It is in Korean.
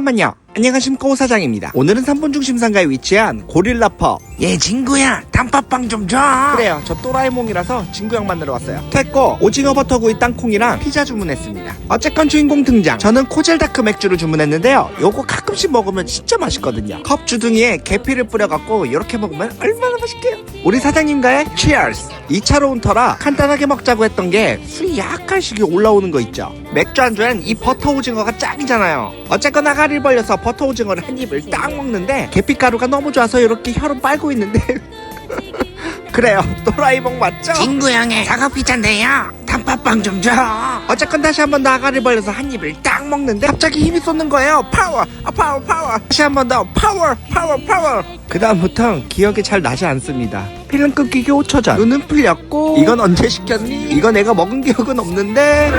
잠깐만요. 안녕하십니까 오 사장입니다. 오늘은 3분 중 심 상가에 위치한 고릴라퍼. 얘 친구야 단팥빵 좀 줘. 그래요. 저 또라이몽이라서 진구 형 만나러 왔어요. 됐고 오징어 버터구이 땅콩이랑 피자 주문했습니다. 어쨌건 주인공 등장. 저는 코젤다크 맥주를 주문했는데요. 요거 가끔씩 먹으면 진짜 맛있거든요. 컵 주둥이에 계피를 뿌려갖고 이렇게 먹으면 얼마나 맛있게요. 우리 사장님과의 cheers. 2차로 온 터라 간단하게 먹자고 했던 게 술이 약간씩 올라오는 거 있죠. 맥주 안주엔 이 버터 오징어가 짱이잖아요. 어쨌건 아가리를 벌려서 버터 오징어를 한 입을 딱 먹는데 계피가루가 너무 좋아서 이렇게 혀를 빨고 있는데 그래요. 또라이몽 맞죠? 친구 형의 작업 피자인데요. 단팥빵 좀 줘. 어쨌건 다시 한번더 아가를 벌려서 한 입을 딱 먹는데 갑자기 힘이 솟는 거예요. 파워, 아, 파워, 파워. 다시 한 번 더 파워, 파워, 파워. 그 다음부터 기억이 잘 나지 않습니다. 필름 끊기기 5초 전. 눈은 풀렸고 이건 언제 시켰니? 이거 내가 먹은 기억은 없는데.